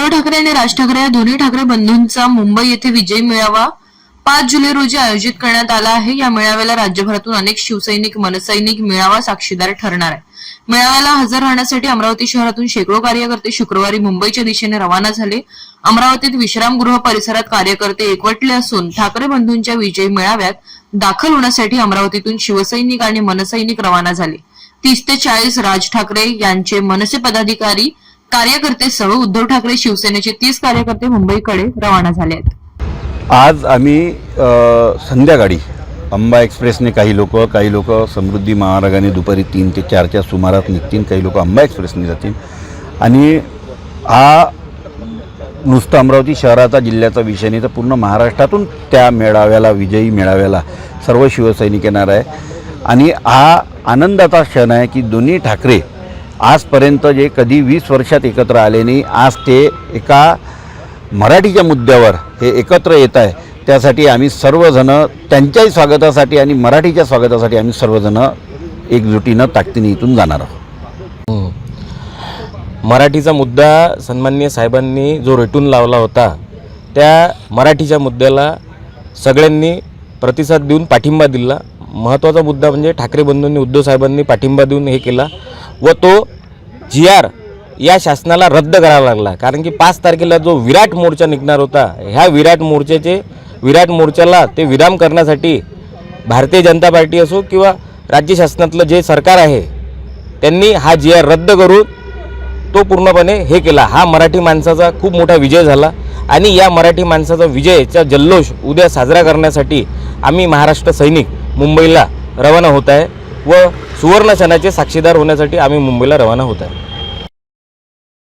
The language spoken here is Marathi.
उद्धव ठाकरे आणि राज ठाकरे या दोन्ही ठाकरे बंधूंचा मुंबई येथे विजय मेळावा पाच जुलै रोजी आयोजित करण्यात आला आहे. या मेळाव्याला राज्यभरातून अनेक शिवसैनिक मनसैनिक मेळावा साक्षीदार ठरणार आहे. मेळाव्याला हजर राहण्यासाठी अमरावती शहरातून शेकडो कार्यकर्ते शुक्रवारी मुंबईच्या दिशेने रवाना झाले. अमरावतीत विश्रामगृह परिसरात कार्यकर्ते एकवटले असून ठाकरे बंधूंच्या विजय मेळाव्यात दाखल होण्यासाठी अमरावतीतून शिवसैनिक आणि मनसैनिक रवाना झाले. तीस ते चाळीस राज ठाकरे यांचे मनसे पदाधिकारी कार्यकर्ते सळ उद्धव ठाकरे शिवसेनेचे तीस कार्यकर्ते मुंबईकडे रवाना झाले आहेत. आज आम्ही संध्याकाळी अंबा एक्सप्रेसने काही लोक काही लोक समृद्धी महामार्गाने दुपारी तीन ते चारच्या सुमारात निघतील काही लोक अंबा एक्सप्रेसने जातील. आणि हा नुसतं अमरावती शहराचा जिल्ह्याचा विषय नाही तर पूर्ण महाराष्ट्रातून त्या मेळाव्याला विजयी मेळाव्याला सर्व शिवसैनिक येणार आहे. आणि हा आनंदाचा क्षण आहे की दोन्ही ठाकरे आजपर्यंत जे कधी वीस वर्षात एकत्र आले नाही आज ते एका मराठीच्या मुद्द्यावर हे एकत्र येत आहे. त्यासाठी आम्ही सर्वजणं त्यांच्याही स्वागतासाठी आणि मराठीच्या स्वागतासाठी आम्ही सर्वजणं एकजुटीनं ताकदीने इथून जाणार आहोत. मराठीचा मुद्दा सन्माननीय साहेबांनी जो रेटून लावला होता त्या मराठीच्या मुद्द्याला सगळ्यांनी प्रतिसाद देऊन पाठिंबा दिला. महत्त्वाचा मुद्दा म्हणजे ठाकरे बंधूंनी उद्धव साहेबांनी पाठिंबा देऊन हे केला. व तो जी आर या शासनाला रद्द करावा लागला. कारण की पाच तारखेला जो विराट मोर्चा निघणार होता ह्या विराट मोर्चाचे विराट मोर्चाला ते विराम करण्यासाठी भारतीय जनता पार्टी असो किंवा राज्य शासनातलं जे सरकार आहे त्यांनी हा जी आर रद्द करून तो पूर्णपणे हे केला. हा मराठी माणसाचा खूप मोठा विजय झाला आणि या मराठी माणसाचा विजयचा जल्लोष उद्या साजरा करण्यासाठी आम्ही महाराष्ट्र सैनिक मुंबईला रवाना होत आहे व सुवर्ण क्षणाचे साक्षीदार होण्यासाठी आम्ही मुंबईला रवाना होत आहे.